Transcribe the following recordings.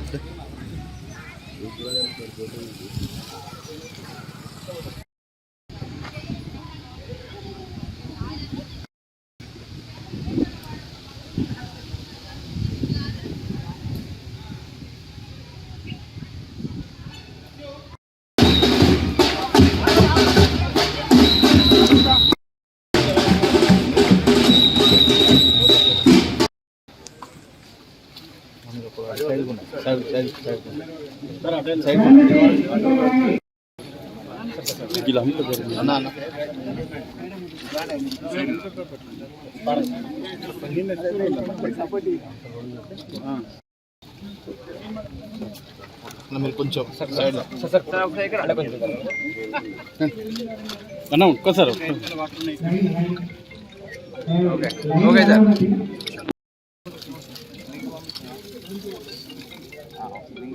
పెద్ద. మీరు కొంచెం సైడ్ అన్న ఒక్కసారి ఓకే సార్.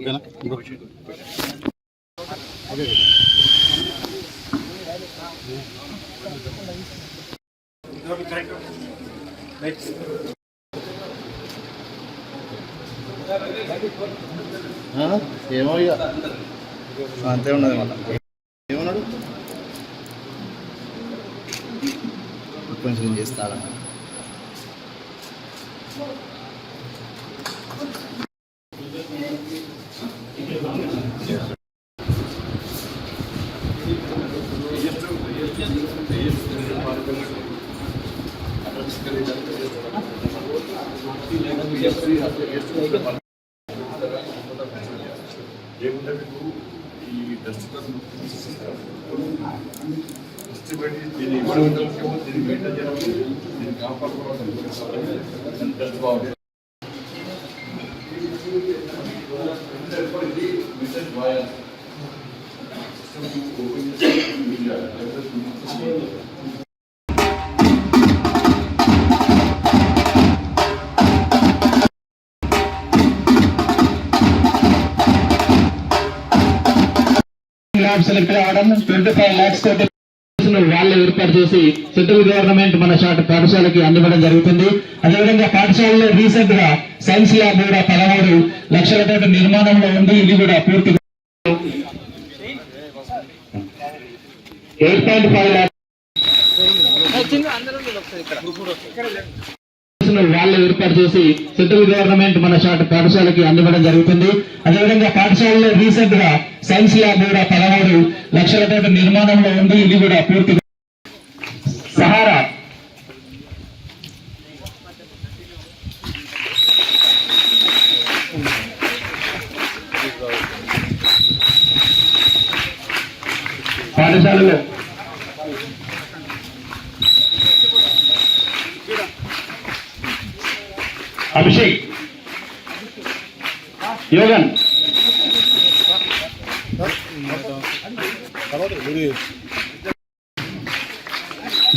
ఓకేనా? ఏమో ఇక అంతే ఉన్నది మళ్ళీ. ఏమన్నాడు? కొంచెం చేస్తాడా ఏముంటే మీకు ఈ డస్ట్ కష్టపడి దీన్ని ఇవ్వడం అంటే ముఖ్యమో దీన్ని మెయింటైన్ చేయడం దీన్ని కాపాడుకోవడం డస్ట్ బాగుంది మెసేజ్ బాగా open lab select twenty five lakhs తోటి వాళ్ళు ఏర్పాటు చేసి సెంట్రల్ గవర్నమెంట్ మన షాట్ పాఠశాలకి అందివ్వడం జరుగుతుంది. అదేవిధంగా పాఠశాలలో రీసెంట్గా సైన్స్ ల్యాబ్ కూడా పదమూడు లక్షలతో నిర్మాణంలో ఉంది. ఇది కూడా పూర్తి ఎయిట్ పాయింట్ ఫైవ్ ల్యాక్స్ వాళ్ళు ఏర్పాటు చేసి సెంట్రల్ గవర్నమెంట్ మన షాట్ పాఠశాలకి అందివ్వడం జరుగుతుంది. అదేవిధంగా పాఠశాలలో రీసెంట్గా సైన్స్ ల్యాబ్ కూడా పదమూడు కోట్ల నిర్మాణంలో ఉంది. ఇది కూడా పూర్తిగా సహారా? పాఠశాలలో అభిషేక్. యోగన్.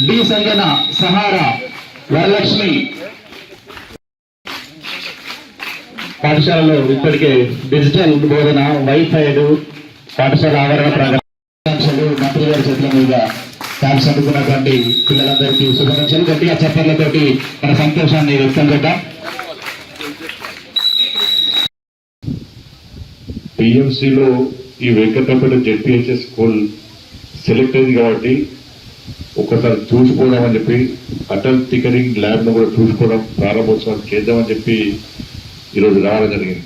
డి సంజన సహారా వరలక్ష్మి. పాఠశాలలో ఇప్పటికే డిజిటల్ బోధన వైఫైడ్ పాఠశాల ఆవరణ ప్రాంతాలు మంత్రి గారి చేతుల మీద ట్యాబ్స్ అందుకున్నటువంటి పిల్లలందరికీ శుభాకాంక్షలు. గట్టిగా చప్పట్లతోటి మన సంతోషాన్ని వ్యక్తం చేద్దాం. పిఎంసిలో ఈ వెంకటపేట జెడ్పిహెచ్ఎస్ స్కూల్ సెలెక్ట్ అయింది కాబట్టి ఒకసారి అని చెప్పి అటల్ టికరింగ్ ల్యాబ్ను కూడా చూసుకోవడం ప్రారంభోత్సవం చేద్దామని చెప్పి ఈరోజు రావడం జరిగింది.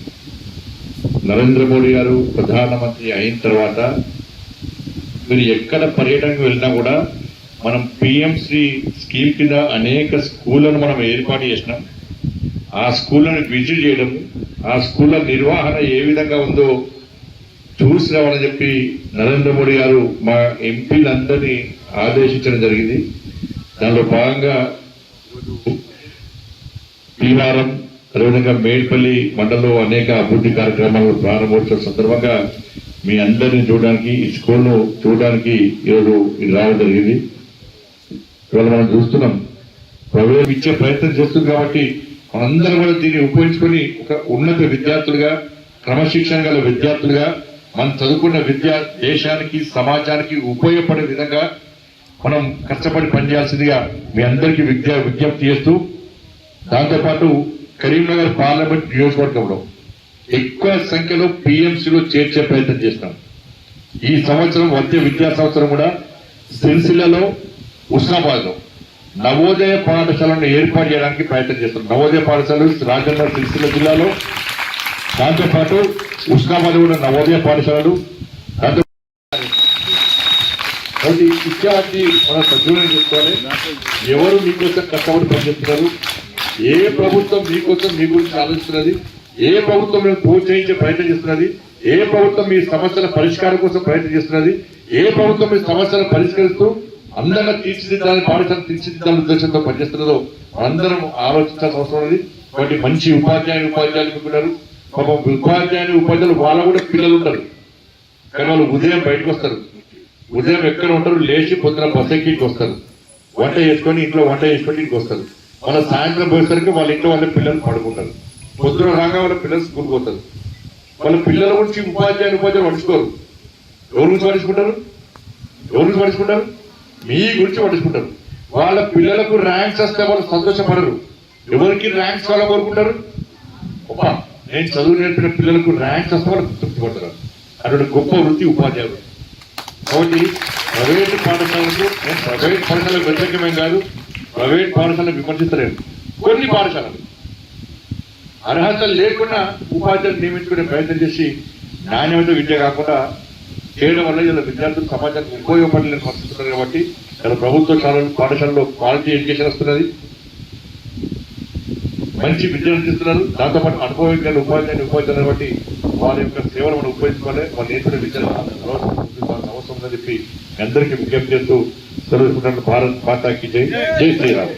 నరేంద్ర మోడీ గారు ప్రధానమంత్రి అయిన తర్వాత మీరు ఎక్కడ పర్యటనకు వెళ్ళినా కూడా మనం పిఎంసి స్కీమ్ కింద అనేక స్కూళ్ళను మనం ఏర్పాటు చేసినాం. ఆ స్కూళ్ళని విజిట్ చేయడం ఆ స్కూళ్ళ నిర్వహణ ఏ విధంగా ఉందో చూసి రావాలని చెప్పి నరేంద్ర మోడీ గారు మా ఎంపీలందరినీ ఆదేశించడం జరిగింది. దానిలో భాగంగా భీమారం అదేవిధంగా మేడ్పల్లి మండలంలో అనేక అభివృద్ధి కార్యక్రమాలు ప్రారంభోత్సవ సందర్భంగా మీ అందరిని చూడడానికి ఈ స్కూల్ను చూడడానికి ఈరోజు ఇది రావడం జరిగింది. ఇవాళ మనం చూస్తున్నాం. ప్రభుత్వం ఇచ్చే ప్రయత్నం చేస్తుంది కాబట్టి అందరూ కూడా దీన్ని ఉపయోగించుకొని ఒక ఉన్నత విద్యార్థులుగా క్రమశిక్షణ గల విద్యార్థులుగా మనం చదువుకున్న విద్య దేశానికి సమాజానికి ఉపయోగపడే విధంగా మనం కష్టపడి పనిచేయాల్సిందిగా మీ అందరికీ విద్య విజ్ఞప్తి చేస్తూ దాంతోపాటు కరీంనగర్ పార్లమెంట్ నియోజకవర్గంలో ఎక్కువ సంఖ్యలో పిఎంసీలో చేర్చే ప్రయత్నం చేస్తాం. ఈ సంవత్సరం వచ్చే విద్యా సంవత్సరం కూడా సిరిసిల్లలో ఉస్నాబాద్లో నవోదయ పాఠశాలను ఏర్పాటు చేయడానికి ప్రయత్నం చేస్తాం నవోదయ పాఠశాలలు రాజన్న సిరిసిల్ల జిల్లాలో. దాంతో పాటు ఉస్నాబాద్ కూడా నవోదయ పాఠశాలలు దాంతో విద్యార్థి మన సద్వినియోగం చేసుకోవాలి. ఎవరు మీకోసం కష్టపడి పనిచేస్తున్నారు? ఏ ప్రభుత్వం మీకోసం మీ గురించి ఆలోచిస్తున్నది? ఏ ప్రభుత్వం మేము ప్రోత్సహించే ప్రయత్నం చేస్తున్నది? ఏ ప్రభుత్వం మీ సమస్యల పరిష్కారం కోసం ప్రయత్నం చేస్తున్నది? ఏ ప్రభుత్వం మీ సమస్యలను పరిష్కరిస్తూ అందంగా తీర్చిదిద్దాలని పాఠశాల తీర్చిదిద్దాలని ఉద్దేశంతో పనిచేస్తున్నారో అందరం ఆలోచించాల్సిన అవసరం ఉంది కాబట్టి మంచి ఉపాధ్యాయులు ఉపాధ్యాయులు మీకు పాపం ఉపాధ్యాయులు ఉపాధ్యాయులు వాళ్ళ కూడా పిల్లలు ఉంటారు కానీ వాళ్ళు ఉదయం బయటకు వస్తారు. ఉదయం ఎక్కడ ఉంటారు లేచి పొద్దున బస్ వస్తారు. వంట చేసుకొని ఇంట్లో వంట చేసుకొని ఇంటికి వస్తారు. మన సాయంత్రం పోయేసరికి వాళ్ళ ఇంట్లో వాళ్ళ పిల్లలు పడుకుంటారు. పొద్దున రాగా వాళ్ళ పిల్లలు స్కూల్ పోతారు. వాళ్ళ పిల్లల గురించి ఉపాధ్యాయులు ఉపాధ్యాయులు పడుచుకోరు ఎవరి గురించి పడుచుకుంటారు ఎవరి గురించి పడుచుకుంటారు మీ గురించి పట్టించుకుంటారు వాళ్ళ పిల్లలకు ర్యాంక్స్ వస్తే వాళ్ళు సంతోషపడరు. ఎవరికి ర్యాంక్స్ వాళ్ళు కోరుకుంటారు? గొప్ప నేను చదువు నేర్పిన పిల్లలకు ర్యాంక్స్ వస్తే వాళ్ళు తృప్తి పడతారు అటువంటి గొప్ప వృత్తి ఉపాధ్యాయులు కాబట్టి ప్రైవేట్ పాఠశాలకు నేను ప్రైవేట్ పాఠశాలకు వ్యతిరేకమేం కాదు. ప్రైవేట్ పాఠశాలను విమర్శించలేదు కొన్ని పాఠశాలలు. అర్హత లేకుండా ఉపాధ్యాయులు నియమించుకునే ప్రయత్నం చేసి నాణ్యమైన విద్య కాకుండా చేయడం వల్ల ఇలా విద్యార్థులు సమాజానికి ఉపయోగపడలేని పరిస్థితున్నారు కాబట్టి ఇలా ప్రభుత్వ శాలలు పాఠశాలలో క్వాలిటీ ఎడ్యుకేషన్ వస్తున్నది. మంచి విద్యను అందిస్తున్నారు. దాంతోపాటు అనుభవం ఉపాధ్యాయులు ఉపాధ్యాయులు కాబట్టి వారి యొక్క సేవలు మనం ఉపయోగించుకోవాలి. వాళ్ళు నేర్చుకునే విద్యను అవసరం అవసరం ఉందని చెప్పి అందరికీ విజ్ఞప్తి చేస్తూ సెలవు భారత్ మాతాకి జై. జై శ్రీరామ్.